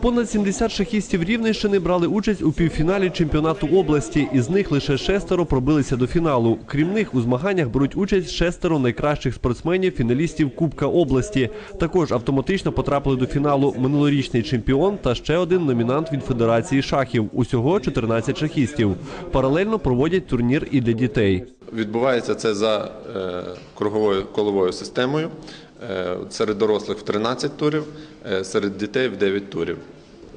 Понад 70 шахістів Рівненщини брали участь у півфіналі чемпіонату області. Із них лише шестеро пробилися до фіналу. Крім них, у змаганнях беруть участь шестеро найкращих спортсменів, фіналістів Кубка області. Також автоматично потрапили до фіналу минулорічний чемпіон та ще один номінант від Федерації шахів. Усього 14 шахістів. Паралельно проводять турнір і для дітей. Відбувається це за е, круговою коловою системою. Е, серед дорослих в 13 турів, е, серед дітей в 9 турів.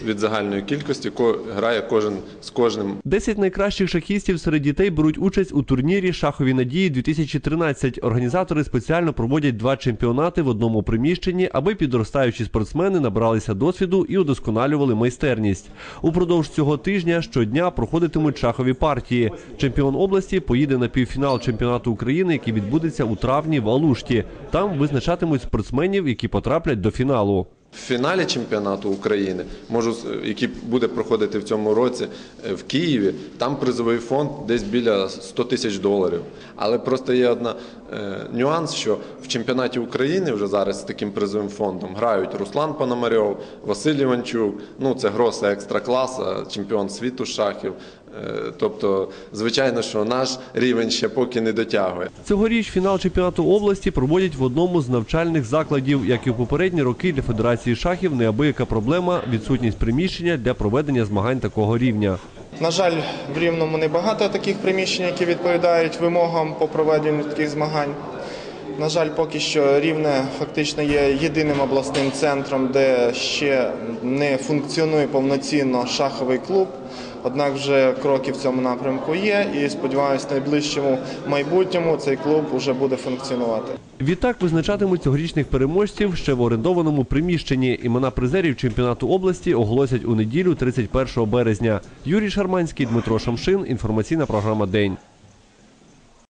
Від загальної кількості ко- грає кожен з кожним 10 найкращих шахістів серед дітей беруть участь у турнірі Шахові надії 2013. Організатори спеціально проводять два чемпіонати в одному приміщенні, аби підростаючі спортсмени набралися досвіду і удосконалювали майстерність. Упродовж цього тижня щодня проходитимуть шахові партії. Чемпіон області поїде на півфінал чемпіонату України, який відбудеться у травні в Алушті. Там визначатимуть спортсменів, які потраплять до фіналу. В фіналі чемпіонату України, можу, який буде проходити в цьому році е, в Києві, там призовий фонд десь біля 100 тисяч доларів. Але просто є одна е, нюанс, що в чемпіонаті України вже зараз з таким призовим фондом грають Руслан Пономарьов, Василь Іванчук, ну це гроса екстра класа, чемпіон світу шахів. Е, тобто, звичайно, що наш рівень ще поки не дотягує. Цьогоріч фінал чемпіонату області проводять в одному з навчальних закладів. Як і в попередні роки для Федерації шахів неабияка проблема відсутність приміщення для проведення змагань такого рівня. На жаль, в Рівному небагато таких приміщень, які відповідають вимогам по проведенню таких змагань. На жаль, поки що Рівне фактично є єдиним обласним центром, де ще не функціонує повноцінно шаховий клуб. Однак вже кроки в цьому напрямку є, і сподіваюся, в найближчому майбутньому цей клуб вже буде функціонувати. Відтак визначатимуть цьогорічних переможців ще в орендованому приміщенні. Імена призерів чемпіонату області оголосять у неділю 31 березня. Юрій Шарманський, Дмитро Шамшин. Інформаційна програма День.